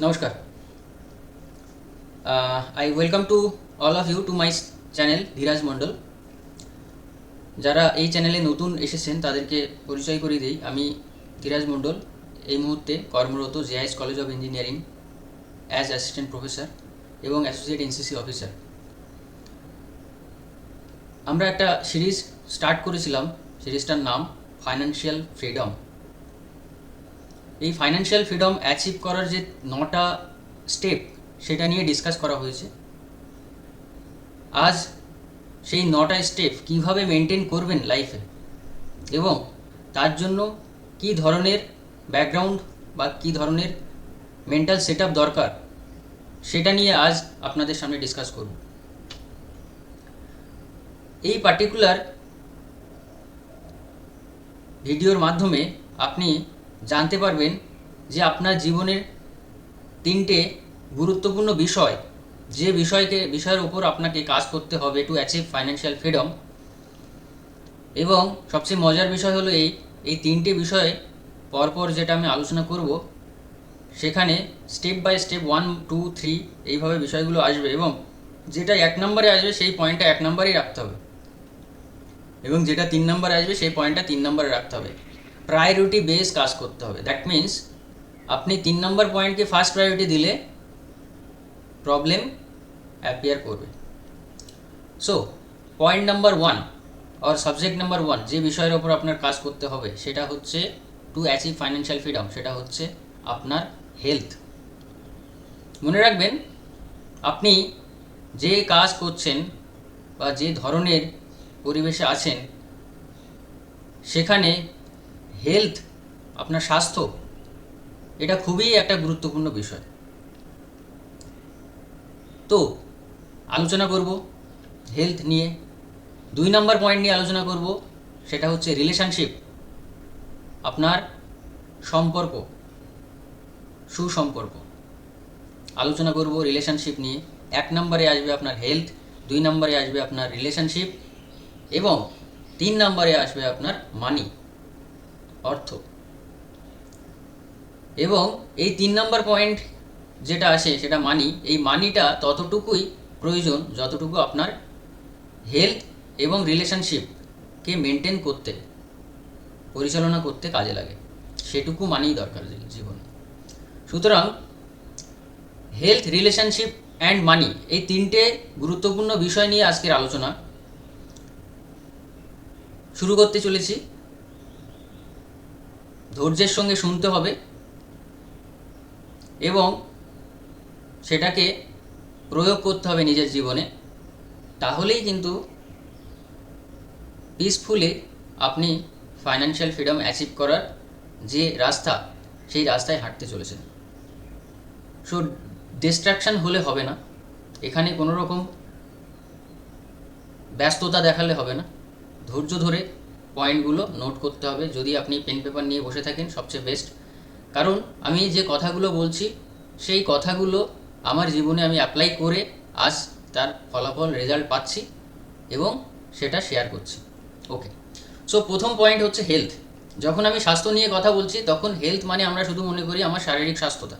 নমস্কার। I welcome to all of you to my channel Dhiraj Mondal যারা এই চ্যানেলে নতুন এসেছেন, তাদেরকে পরিচয় করিয়ে দিই। আমি ধীরাজ মণ্ডল এই মুহূর্তে কর্মরত JIS college of engineering as assistant professor এবং অ্যাসোসিয়েট এনসিসি অফিসার আমরা একটা সিরিজ স্টার্ট করেছিলাম। সিরিজটার নাম ফাইন্যান্সিয়াল ফ্রিডম এই ফাইন্যান্সিয়াল ফ্রিডম অ্যাচিভ করার যে নটা স্টেপ সেটা নিয়ে ডিসকাস করা হয়েছে। আজ সেই নটা স্টেপ কীভাবে মেনটেন করবেন লাইফে এবং তার জন্য কি ধরনের ব্যাকগ্রাউন্ড বা কি ধরনের মেন্টাল সেট দরকার, সেটা নিয়ে আজ আপনাদের সামনে ডিসকাস করব। এই পার্টিকুলার ভিডিওর মাধ্যমে আপনি জানতে পারবেন যে আপনার জীবনের তিনটে গুরুত্বপূর্ণ বিষয়, যে বিষয়কে, বিষয়ের উপর আপনাকে কাজ করতে হবে টু অ্যাচিভ ফাইন্যান্সিয়াল ফ্রিডম এবং সবচেয়ে মজার বিষয় হলো এই এই তিনটে বিষয়ে পরপর যেটা আমি আলোচনা করব, সেখানে step by step one two three এইভাবে বিষয়গুলো আসবে এবং যেটা এক নম্বরে আসবে সেই পয়েন্টটা এক নম্বরেই রাখতে হবে। এবং যেটা তিন নম্বরে আসবে সেই পয়েন্টটা তিন নম্বরে রাখতে হবে। প্রায়োরিটি বেস কাজ করতে হবে। দ্যাট মিন্স আপনি তিন নম্বর পয়েন্টকে ফার্স্ট প্রায়োরিটি দিলে প্রবলেম অ্যাপিয়ার করবে। সো পয়েন্ট নাম্বার ওয়ান আর সাবজেক্ট নাম্বার ওয়ান যে বিষয়ের ওপর আপনার কাজ করতে হবে সেটা হচ্ছে টু অ্যাচিভ ফাইন্যান্সিয়াল ফ্রিডম সেটা হচ্ছে আপনার হেলথ মনে রাখবেন, আপনি যে কাজ করছেন বা যে ধরনের পরিবেশে আছেন, সেখানে হেলথ আপনার স্বাস্থ্য, এটা খুবই একটা গুরুত্বপূর্ণ বিষয়। তো, আলোচনা করব হেলথ নিয়ে। দুই নম্বর পয়েন্ট নিয়ে আলোচনা করব, সেটা হচ্ছে রিলেশনশিপ আপনার সম্পর্ক, সুসম্পর্ক। আলোচনা করব রিলেশনশিপ নিয়ে। এক নম্বরে আসবে আপনার হেলথ দুই নম্বরে আসবে আপনার রিলেশনশিপ এবং তিন নম্বরে আসবে আপনার মানি অর্থ। এবং এই তিন নম্বর পয়েন্ট যেটা আসে সেটা মানি এই মানিটা ততটুকুই প্রয়োজন যতটুকু আপনার হেলথ এবং রিলেশনশিপকে মেনটেন করতে, পরিচালনা করতে কাজে লাগে। সেটুকু মানিই দরকার জীবনে। সুতরাং হেলথ রিলেশনশিপ অ্যান্ড মানি এই তিনটে গুরুত্বপূর্ণ বিষয় নিয়ে আজকের আলোচনা। শুরু করতে চলেছি। ধৈর্যের সঙ্গে শুনতে হবে এবং সেটাকে প্রয়োগ করতে হবে নিজের জীবনে। তাহলেই কিন্তু পিসফুলি আপনি ফাইন্যান্সিয়াল ফ্রিডম অ্যাচিভ করার যে রাস্তা, সেই রাস্তায় হাঁটতে চলেছেন। সো ডিস্ট্রাকশান হলে হবে না। এখানে কোনো রকম ব্যস্ততা দেখালে হবে না। ধৈর্য ধরে পয়েন্টগুলো নোট করতে হবে যদি আপনি পেন পেপার নিয়ে বসে থাকেন সবচেয়ে বেস্ট কারণ আমি যে কথাগুলো বলছি, সেই কথাগুলো আমার জীবনে আমি অ্যাপ্লাই করে আজ তার ফলাফল রেজাল্ট পাচ্ছি এবং সেটা শেয়ার করছি। ওকে সো প্রথম পয়েন্ট হচ্ছে হেলথ যখন আমি স্বাস্থ্য নিয়ে কথা বলছি, তখন হেলথ মানে আমরা শুধু মনে করি আমার শারীরিক স্বাস্থ্যতা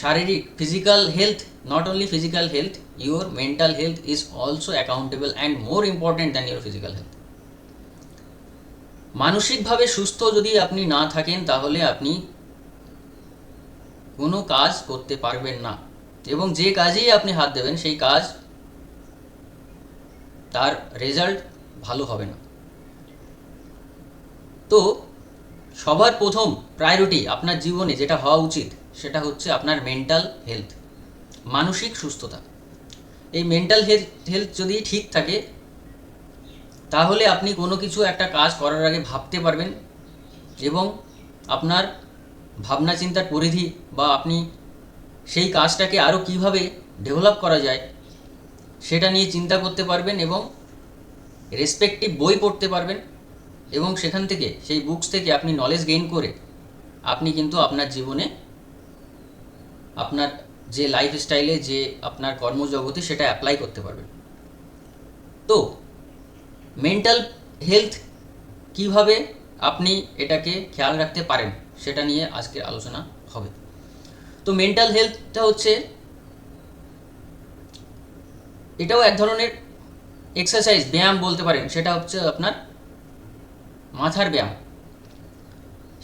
শারীরিক physical health not only physical health your mental health is also accountable and more important than your physical health মানসিকভাবে সুস্থ যদি আপনি না থাকেন, তাহলে আপনি কোনো কাজ করতে পারবেন না। এবং যে কাজেই আপনি হাত দেবেন, সেই কাজ তার রেজাল্ট ভালো হবে না। তো সবার প্রথম প্রায়োরিটি আপনার জীবনে যেটা হওয়া উচিত, সেটা হচ্ছে আপনার মেন্টাল হেলথ মানসিক সুস্থতা। এই মেন্টাল হেলথ হেলথ যদি ঠিক থাকে তাহলে আপনি কোনো কিছু একটা কাজ করার আগে ভাবতে পারবেন এবং আপনার ভাবনা চিন্তার পরিধি বা আপনি সেই কাজটাকে আরও কীভাবে ডেভেলপ করা যায় সেটা নিয়ে চিন্তা করতে পারবেন এবং রেসপেক্টিভ বই পড়তে পারবেন এবং সেখান থেকে, সেই বুকস থেকে আপনি নলেজ গেইন করে আপনি কিন্তু আপনার জীবনে আপনার যে লাইফস্টাইলে যে আপনার কর্মজগতে সেটা অ্যাপ্লাই করতে পারবেন। তো মেন্টাল হেলথ কীভাবে আপনি এটাকে খেয়াল রাখতে পারেন, সেটা নিয়ে আজকের আলোচনা হবে। তো মেন্টাল হেলথটা হচ্ছে, এটাও এক ধরনের এক্সারসাইজ ব্যায়াম বলতে পারেন, সেটা হচ্ছে আপনার মাথার ব্যায়াম।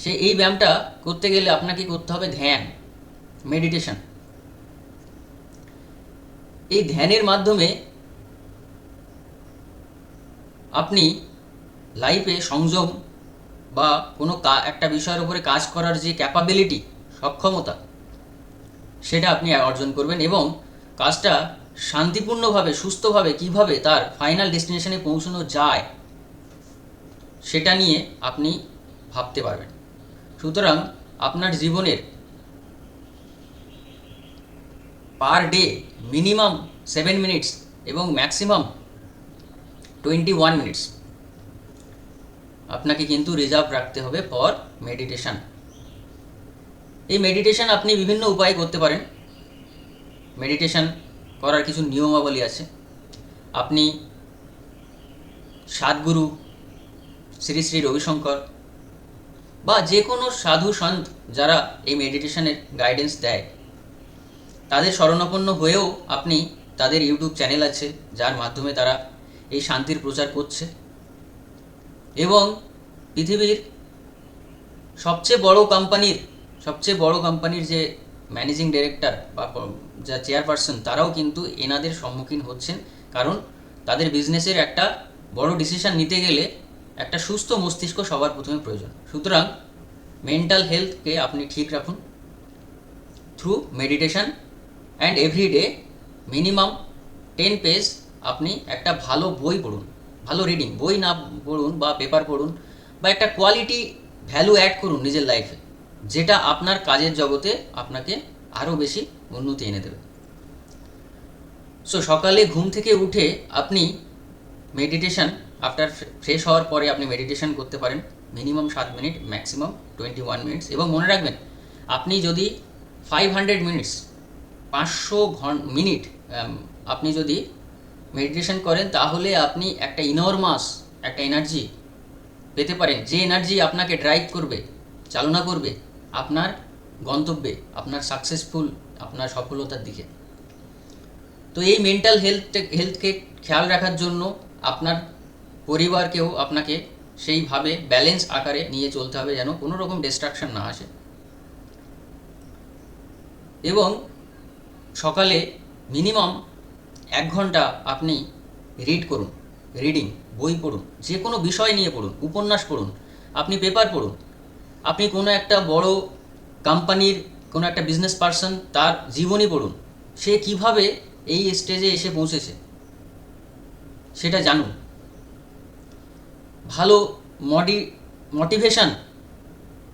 সে এই ব্যায়ামটা করতে গেলে আপনাকে করতে হবে ধ্যান মেডিটেশন এই ধ্যানের মাধ্যমে আপনি লাইফে সংযম বা কোনো কা- একটা বিষয়ের উপরে কাজ করার যে ক্যাপাবিলিটি সক্ষমতা, সেটা আপনি অর্জন করবেন এবং কাজটা শান্তিপূর্ণভাবে, সুস্থভাবে কীভাবে তার ফাইনাল ডেস্টিনেশনে পৌঁছানো যায়, সেটা নিয়ে আপনি ভাবতে পারবেন। সুতরাং আপনার জীবনের per day minimum seven minutes এবং ম্যাক্সিমাম টোয়েন্টি ওয়ান মিনিটস আপনাকে কিন্তু রিজার্ভ রাখতে হবে ফর মেডিটেশন এই মেডিটেশন আপনি বিভিন্ন উপায়ে করতে পারেন। মেডিটেশন করার কিছু নিয়মাবলী আছে। আপনি সাতগুরু, শ্রী শ্রী রবিশঙ্কর বা যে কোনো সাধু সন্ত যারা এই মেডিটেশনের গাইডেন্স দেয়, তাদের শরণাপন্ন হয়েও আপনি তাদের ইউটিউব চ্যানেল আছে, যার মাধ্যমে তারা এই শান্তির প্রচার করছে। এবং পৃথিবীর সবচেয়ে বড় কোম্পানির সবচেয়ে বড় কোম্পানির যে ম্যানেজিং ডিরেক্টর বা যা চেয়ারপারসন তারাও কিন্তু এনাদের সম্মুখীন হচ্ছেন। কারণ তাদের বিজনেসের একটা বড় ডিসিশন নিতে গেলে একটা সুস্থ মস্তিষ্ক সবার প্রথমে প্রয়োজন। সুতরাং মেন্টাল হেলথকে আপনি ঠিক রাখুন। Through meditation and everyday minimum ten page আপনি একটা ভালো বই পড়ুন, ভালো রিডিং বই না পড়ুন বা পেপার পড়ুন বা একটা কোয়ালিটি ভ্যালু অ্যাড করুন নিজের লাইফে যেটা আপনার কাজের জগতে আপনাকে আরও বেশি উন্নতি এনে দেবে। সো সকালে ঘুম থেকে উঠে আপনি মেডিটেশন আফটার ফ্রেশ হওয়ার পরে আপনি মেডিটেশন করতে পারেন মিনিমাম সাত minute maximum twenty one minutes এবং মনে রাখবেন, আপনি যদি ফাইভ হান্ড্রেড মিনিটস পাঁচশো ঘন মিনিট আপনি যদি মেডিটেশন করেন, তাহলে আপনি একটা ইনরমাস একটা এনার্জি পেতে পারেন। যে এনার্জি আপনাকে ড্রাইভ করবে, চালনা করবে, আপনার গন্তব্যে, আপনার সাকসেসফুল আপনার সফলতার দিকে। তো এই মেন্টাল হেলথ হেলথকে খেয়াল রাখার জন্য আপনার পরিবারকেও আপনাকে সেইভাবে ব্যালেন্স আকারে নিয়ে চলতে হবে যেন কোনো রকম ডিস্ট্রাকশন না আসে। এবং সকালে মিনিমাম এক ঘণ্টা আপনি রিড করুন রিডিং বই পড়ুন, যে কোনো বিষয় নিয়ে পড়ুন, উপন্যাস পড়ুন, আপনি পেপার পড়ুন, আপনি কোনো একটা বড় কোম্পানির কোনো একটা বিজনেস পার্সন তার জীবনী পড়ুন, সে কীভাবে এই স্টেজে এসে পৌঁছেছে, সেটা জানুন। ভালো মডি মোটিভেশন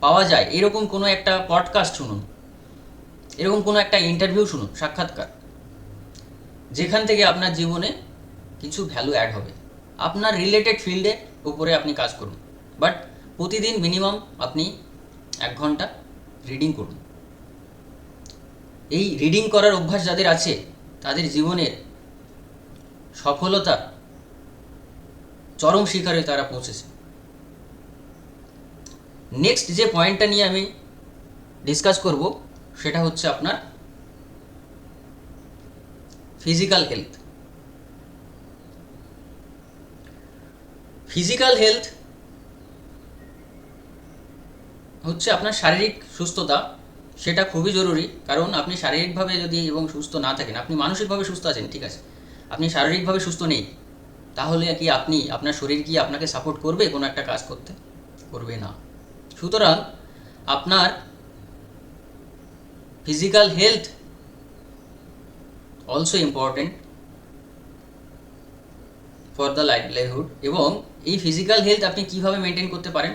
পাওয়া যায়, এরকম কোনো একটা পডকাস্ট শুনুন, এরকম কোনো একটা ইন্টারভিউ শুনুন, সাক্ষাৎকার। যেখান থেকে আপনার জীবনে কিছু ভ্যালু অ্যাড হবে। আপনার রিলেটেড ফিল্ডে উপরে আপনি কাজ করুন। বাট প্রতিদিন মিনিমাম আপনি এক ঘণ্টা রিডিং করুন। এই রিডিং করার অভ্যাস যাদের আছে, তাদের জীবনের সফলতা চরম শিখরে তারা পৌঁছেছে। নেক্সট যে পয়েন্টটা নিয়ে আমি ডিসকাস করব, সেটা হচ্ছে আপনার ফিজিক্যাল হেলথ ফিজিক্যাল হেলথ হচ্ছে আপনার শারীরিক সুস্থতা, সেটা খুবই জরুরি। কারণ আপনি শারীরিকভাবে যদি এবং সুস্থ না থাকেন, আপনি মানসিকভাবে সুস্থ আছেন, ঠিক আছে? আপনি শারীরিকভাবে সুস্থ নেই, তাহলে কি আপনি, আপনার শরীর কি আপনাকে সাপোর্ট করবে কোনো একটা কাজ করতে? করবে না। সুতরাং আপনার physical health also important for the livelihood এবং এই ফিজিক্যাল হেলথ আপনি কীভাবে মেনটেন করতে পারেন?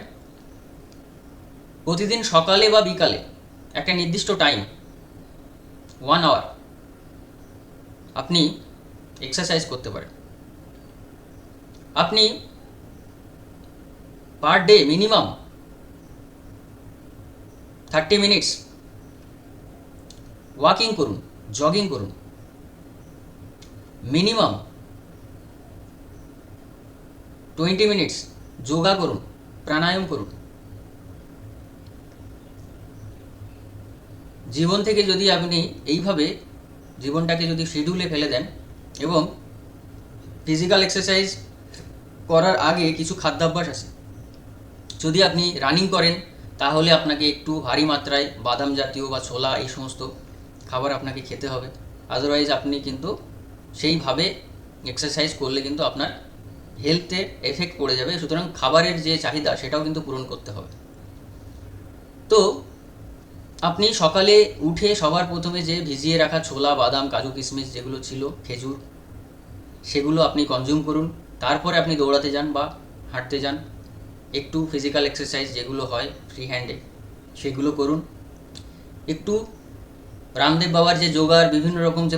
প্রতিদিন সকালে বা বিকালে একটা নির্দিষ্ট টাইম ওয়ান আওয়ার আপনি এক্সারসাইজ করতে পারেন। আপনি per day minimum thirty minutes walking করুন জগিং করুন। মিনিমাম টোয়েন্টি মিনিটস যোগা করুন, প্রাণায়াম করুন। জীবন থেকে যদি আপনি এইভাবে জীবনটাকে যদি শিডিউলে ফেলে দেন এবং ফিজিক্যাল এক্সারসাইজ করার আগে কিছু খাদ্যাভ্যাস আছে, যদি আপনি রানিং করেন, তাহলে আপনাকে একটু ভারী মাত্রায় বাদাম জাতীয় বা ছোলা এই সমস্ত খাবার আপনাকে খেতে হবে। আদারওয়াইজ আপনি কিন্তু সেইভাবে এক্সারসাইজ করলে কিন্তু আপনার হেলথে এফেক্ট পড়ে যাবে। সুতরাং খাবারের যে চাহিদা, সেটাও কিন্তু পূরণ করতে হবে। তো আপনি সকালে উঠে সবার প্রথমে যে ভিজিয়ে রাখা ছোলা, বাদাম, কাজু, কিশমিশ যেগুলো ছিল, খেজুর, সেগুলো আপনি কনজিউম করুন। তারপরে আপনি দৌড়াতে যান বা হাঁটতে যান। একটু ফিজিক্যাল এক্সারসাইজ যেগুলো হয় ফ্রি হ্যান্ডে সেগুলো করুন। একটু রামদেব বাবার যে যোগার, বিভিন্ন রকম যে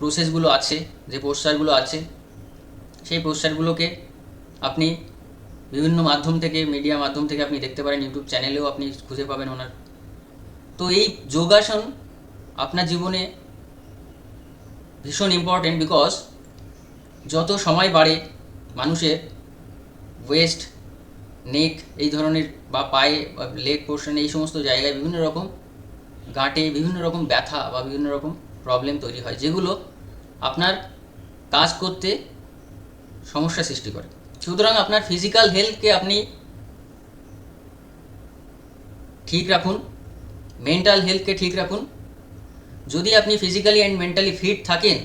প্রসেসগুলো আছে, যে পোস্টারগুলো আছে, সেই পোস্টারগুলোকে আপনি বিভিন্ন মাধ্যম থেকে মিডিয়া মাধ্যম থেকে আপনি দেখতে পারেন ইউটিউব চ্যানেলেও আপনি খুঁজে পাবেন ওনার। তো এই যোগাসন আপনার জীবনে ভীষণ ইম্পর্টেন্ট বিকজ যত সময় বাড়ে মানুষের ওয়েস্ট নেক এই ধরনের বা পায়ে বা লেগ পোর্শন এই সমস্ত জায়গায় বিভিন্ন রকম গাঁটে, বিভিন্ন রকম ব্যথা বা বিভিন্ন রকম প্রবলেম তৈরি হয়, যেগুলো আপনার কাজ করতে সমস্যা সৃষ্টি করে। সুতরাং আপনার ফিজিক্যাল হেলথকে আপনি ঠিক রাখুন মেন্টাল হেলথকে ঠিক রাখুন। যদি আপনি ফিজিক্যালি অ্যান্ড মেন্টালি ফিট থাকেন,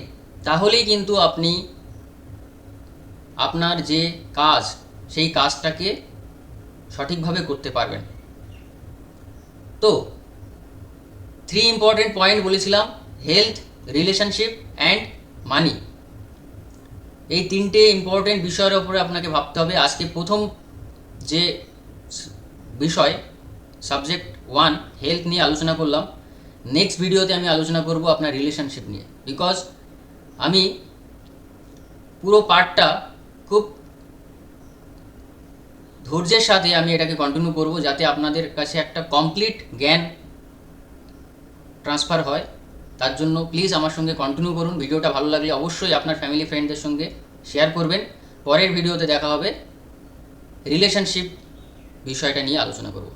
তাহলেই কিন্তু আপনি আপনার যে কাজ, সেই কাজটাকে সঠিকভাবে করতে পারবেন। তো থ্রি ইম্পর্টেন্ট পয়েন্ট বলেছিলাম হেলথ, রিলেশনশিপ অ্যান্ড মানি। এই তিনটে ইম্পর্টেন্ট বিষয়ের ওপরে আপনাকে ভাবতে হবে। আজকে প্রথম যে বিষয় সাবজেক্ট ওয়ান হেলথ নিয়ে আলোচনা করলাম। নেক্সট ভিডিওতে আমি আলোচনা করব আপনার রিলেশনশিপ নিয়ে। বিকজ আমি পুরো পার্টটা খুব ধৈর্যের সাথে আমি এটাকে কন্টিনিউ করব যাতে আপনাদের কাছে একটা কমপ্লিট জ্ঞান ট্রান্সফার হয়। তার জন্য প্লিজ আমার সঙ্গে কন্টিনিউ করুন। ভিডিওটা ভালো লাগলে অবশ্যই আপনার ফ্যামিলি ফ্রেন্ডদের সঙ্গে শেয়ার করবেন। পরের ভিডিওতে দেখা হবে। রিলেশনশিপ বিষয়টা নিয়ে আলোচনা করব।